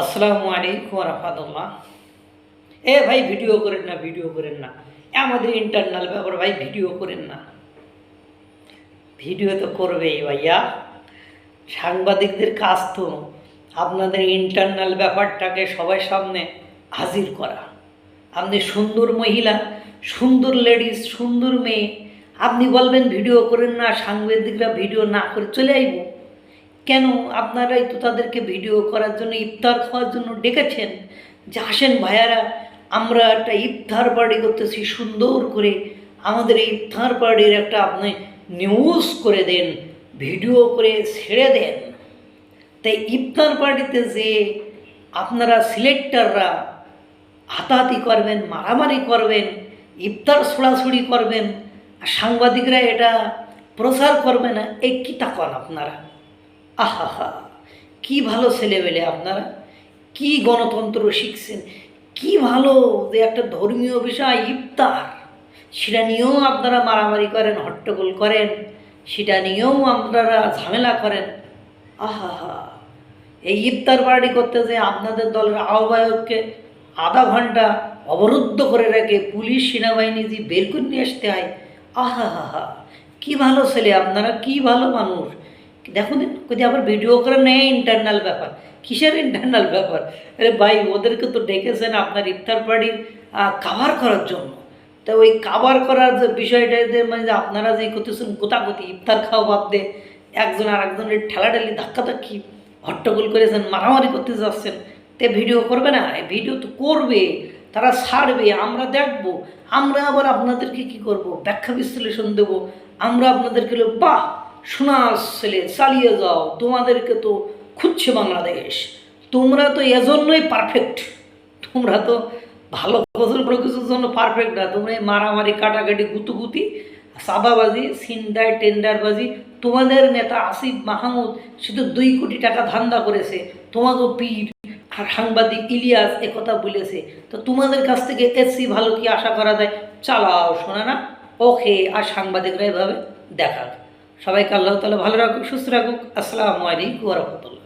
আসসালামু আলাইকুম রহমতুল্লাহ। এ ভাই, ভিডিও করেন না, ভিডিও করেন না। আমাদের ইন্টারনাল ব্যাপার, ভাই, ভিডিও করেন না। ভিডিও তো করবেই ভাইয়া। সাংবাদিকদের কাজ তো আপনাদের ইন্টারনাল ব্যাপারটাকে সবার সামনে হাজির করা। আপনি সুন্দর মহিলা, সুন্দর লেডিস সুন্দর মেয়ে। আপনি বলবেন, ভিডিও করেন না, সাংবাদিকরা ভিডিও না করে চলে আইব। কেন আপনারাই তো তাদেরকে ভিডিও করার জন্য ইফতার খাওয়ার জন্য ডেকেছেন? যে আসেন ভাইয়ারা, আমরা একটা ইফতার পার্টি করতেছি, সুন্দর করে। আমাদের এই ইফতার পার্টির একটা আপনি নিউজ করে দেন ভিডিও করে ছেড়ে দেন। তাই ইফতার পার্টিতে যে আপনারা সিলেক্টাররা হাতাহাতি করবেন, মারামারি করবেন, ইফতার ছোড়াছুড়ি করবেন, আর সাংবাদিকরা এটা প্রচার করবে না এই কী তাকন আপনারা? আহা কি ভালো ছেলেবেলে আপনারা। কি গণতন্ত্র শিখছেন। কি ভালো যে একটা ধর্মীয় বিষয়, ইফতার। সেটা নিয়েও আপনারা মারামারি করেন, হট্টগোল করেন। সেটা নিয়েও আপনারা ঝামেলা করেন। আহা এই ইফতার পার্টি করতে যে আপনাদের দলের আহ্বায়ককে আধা ঘণ্টা অবরুদ্ধ করে রেখে পুলিশ, সেনাবাহিনী যে বের করে নিয়ে আসতে হয়। আহা হা হা কী ভালো ছেলে আপনারা, কি ভালো মানুষ। দেখুন যদি আবার ভিডিও করে নেয় ইন্টারনাল ব্যাপার। কিসের ইন্টারনাল ব্যাপার? আরে ভাই, ওদেরকে তো ডেকেছেন আপনার ইফতার পার্টির কাভার করার জন্য। তা ওই কাভার করার যে বিষয়টা, যে মানে যে আপনারা যে করতেছেন গোতাগতি ইফতার খাওয়া বাদ দিয়ে একজন আর একজনের ঠেলাঠেলি ধাক্কাধাক্কি হট্টগোল করেছেন, মারামারি করতে যাচ্ছেন, তে ভিডিও করবে না? ভিডিও তো করবে, তারা ছাড়বে, আমরা দেখব। আমরা আবার আপনাদেরকে কি করব? ব্যাখ্যা বিশ্লেষণ দেবো। আমরা আপনাদেরকে বাহ! শোনা ছেলে, চালিয়ে যাও। তোমাদেরকে তো খুঁজছে বাংলাদেশ। তোমরা তো এজন্যই পারফেক্ট তোমরা তো ভালো ফসল কোনো কিছুর জন্য পারফেক্ট না। তোমরা এই মারামারি, কাটাকাটি, গুতুগুতি সাদাবাজি সিন্ডার টেন্ডারবাজি, তোমাদের নেতা আসিফ মাহমুদ শুধু দুই কোটি টাকা ধান্দা করেছে। তোমাকে পীর আর সাংবাদিক ইলিয়াস একথা বলেছে। তো তোমাদের কাছ থেকে এসি ভালো কি আশা করা যায়? চালাও, শোনা না? ওকে, আর সাংবাদিকরা এভাবে দেখাক। সবাইকে আল্লাহ তালা ভালো রাখুক সুস্থ রাখুক। আসসালামু আলাইকুম রহমতুল্লাহ।